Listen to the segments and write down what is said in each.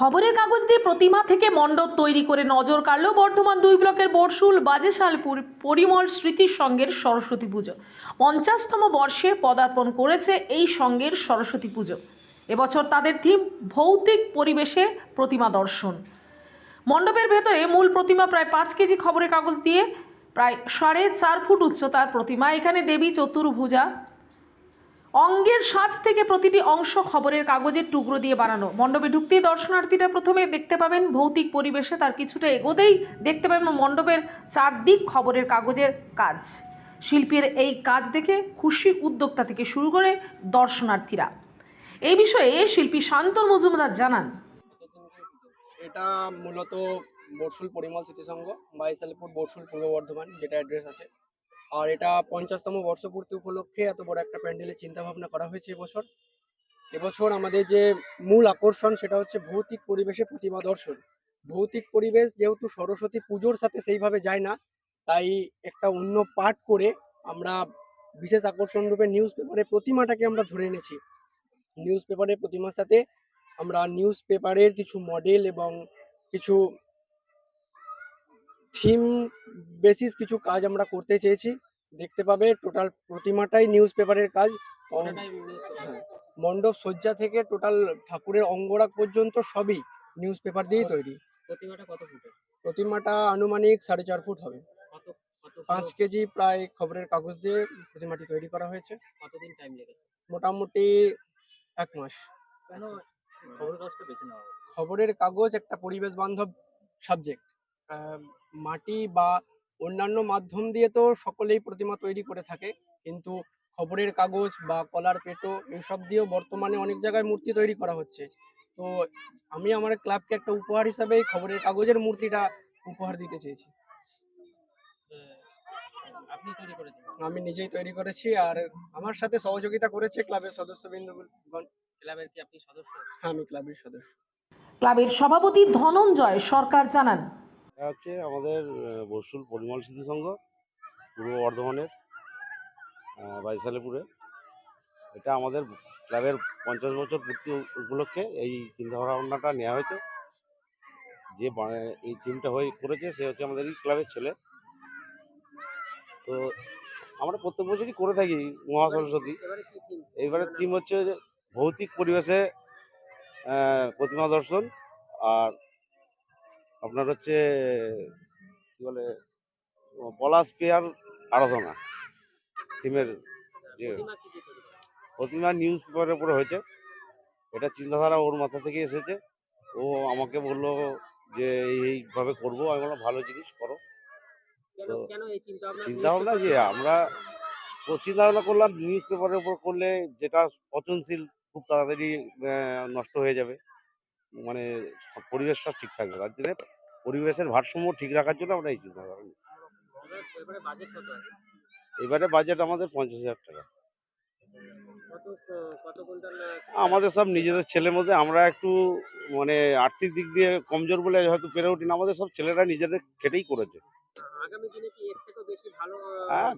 খবরের কাগজ দিয়ে প্রতিমা থেকে মণ্ডপ তৈরি করে নজর কাড়ল বর্ধমান দুই ব্লকের বর্ষুল বাজেশালপুর, পরিমল স্মৃতি সংঘের সরস্বতী পুজো। পঞ্চাশতম বর্ষে পদার্পণ করেছে এই সংঘের সরস্বতী পুজো। এবছর তাদের থিম ভৌতিক পরিবেশে প্রতিমা দর্শন। মণ্ডপের ভেতরে মূল প্রতিমা প্রায় পাঁচ কেজি খবরের কাগজ দিয়ে প্রায় সাড়ে চার ফুট উচ্চতার প্রতিমা। এখানে দেবী চতুর্ভুজা অঙ্গের সাজ থেকে প্রতিটি অংশ খবরের কাগজের টুকরো দিয়ে বানানো। মণ্ডপে ঢুকতেই দর্শনার্থীরা প্রথমে দেখতে পাবেন ভৌতিক পরিবেশে তার কিছুটা এগোতেই দেখতে পাবেন মণ্ডপের চারদিক খবরের কাগজের কাজ। শিল্পীর এই কাজ দেখে খুশি উদ্যোক্তা থেকে শুরু করে দর্শনার্থীরা। এই বিষয়ে শিল্পী শান্তর মজুমদার জানান। এটা মূলত বর্ষুল পরিমল স্মৃতিসংঘ বাইশালপুর বর্ষুল পূর্ব বর্ধমান, যেটা অ্যাড্রেস আছে। আর এটা পঞ্চাশতম বর্ষপূর্তি উপলক্ষে এত বড় একটা প্যান্ডেলের চিন্তা ভাবনা করা হয়েছে এবছর এবছর আমাদের যে মূল আকর্ষণ সেটা হচ্ছে ভৌতিক পরিবেশে প্রতিমা দর্শন। ভৌতিক পরিবেশ যেহেতু সরস্বতী পুজোর সাথে সেইভাবে যায় না, তাই একটা অন্য পাঠ করে আমরা বিশেষ আকর্ষণ রূপে নিউজ পেপারে প্রতিমাটাকে আমরা ধরে এনেছি। নিউজ পেপারে প্রতিমার সাথে আমরা নিউজ পেপারের কিছু মডেল এবং কিছু থিম বেসিস কিছু কাজ আমরা করতে চেয়েছি। দেখতে পাবে টোটাল প্রতিমাটাই নিউজ পেপারের কাজ হ্যাঁ, মণ্ডপ সজ্জা থেকে টোটাল ঠাকুরের অঙ্গরাগ পর্যন্ত সবই নিউজ পেপার দিয়েই তৈরি। প্রতিমাটা কত ফুটের প্রতিমাটা আনুমানিক সাড়ে চার ফুট হবে। পাঁচ কেজি প্রায় খবরের কাগজ দিয়ে প্রতিমাটি তৈরি করা হয়েছে। কতদিন টাইম লেগেছে? মোটামুটি এক মাস। খবরের কাগজ একটা পরিবেশ বান্ধব সাবজেক্ট মাটি বা অন্যান্য মাধ্যম দিয়ে তো সকলেই প্রতিমা তৈরি করে থাকে। কিন্তু খবরের কাগজ বা কলার পেটো এইসব দিয়েও বর্তমানে অনেক জায়গায় মূর্তি তৈরি করা হচ্ছে। তো আমি আমার ক্লাবকে একটা উপহার হিসাবে এই খবরের কাগজের মূর্তিটা উপহার দিতে চেয়েছি। যে আপনি তৈরি করেছেন? আমি নিজেই তৈরি করেছি আর আমার সাথে সহযোগিতা করেছে ক্লাবের সদস্যবৃন্দগণ। ক্লাবের কি আপনি সদস্য? হ্যাঁ আমি ক্লাবের সদস্য। ক্লাবের সভাপতি ধনঞ্জয় সরকার জানান এটা হচ্ছে আমাদের বসুল পরিমল স্মৃতি সংঘ, পূর্ব বর্ধমানের বাইশালেপুরে। এটা আমাদের ক্লাবের পঞ্চাশ বছর পূর্তি উপলক্ষে এই চিন্তাভাবনাটা নেওয়া হয়েছে। যে এই থিমটা হয়ে করেছে, সে হচ্ছে আমাদের এই ক্লাবের ছেলে। তো আমরা প্রত্যেক বছরই করে থাকি মহা সরস্বতী থিম এইবারে থিম হচ্ছে ভৌতিক পরিবেশে প্রতিমা দর্শন আর আপনার হচ্ছে কি বলে পলাশ পেয়ার আরাধনা। থিমের যে প্রতিমা নিউজ পেপারের উপরে হয়েছে। এটা চিন্তাধারা ওর মাথা থেকে এসেছে। ও আমাকে বলল যে এই- এইভাবে করব। আমি বললাম ভালো জিনিস করো। তো কেন এই চিন্তা ভাবনা যে আমরা ও চিন্তা ভাবনা করলাম নিউজ পেপারের উপর করলে যেটা পচনশীল খুব তাড়াতাড়ি নষ্ট হয়ে যাবে। মানে পরিবেশটা ঠিক থাকবে। তার জন্য পরিবেশের ভারসাম্য ঠিক রাখার জন্য আমরা এই চিন্তা নিই। এবারে বাজেট আমাদের পঞ্চাশ হাজার টাকা। আমাদের সব নিজেদের ছেলের মধ্যে আমরা একটু মানে আর্থিক দিক দিয়ে কমজোর বলে হয়তো পেরে উঠি না আমাদের সব ছেলেরা নিজেদের খেটেই করেছে। হ্যাঁ।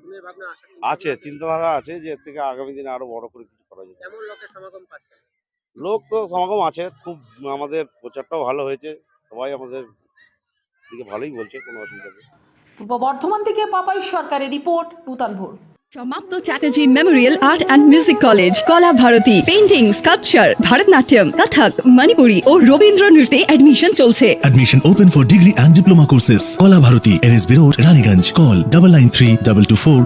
আছে চিন্তাধারা আছে যে এর থেকে আগামী দিনে আরও বড় করে কিছু করা যাবে লোক তো সমাগম আছে খুব আমাদের প্রচারটাও ভালো হয়েছে সবাই আমাদের দিকে ভালোই বলছে কোনো অসুবিধা নেই পূর্ব বর্ধমান থেকে পাপাই সরকারের রিপোর্ট নূতন ভোর সমাপ্ত Chatterjee memorial art and music college Kala Bharati painting sculpture Bharatanatyam Kathak Manipuri ও রবীন্দ্র নৃত্যে অ্যাডমিশন চলছে Admission open for degree and diploma courses. Kola Bharati, NSB Road, Raniganj. Call double nine three double two four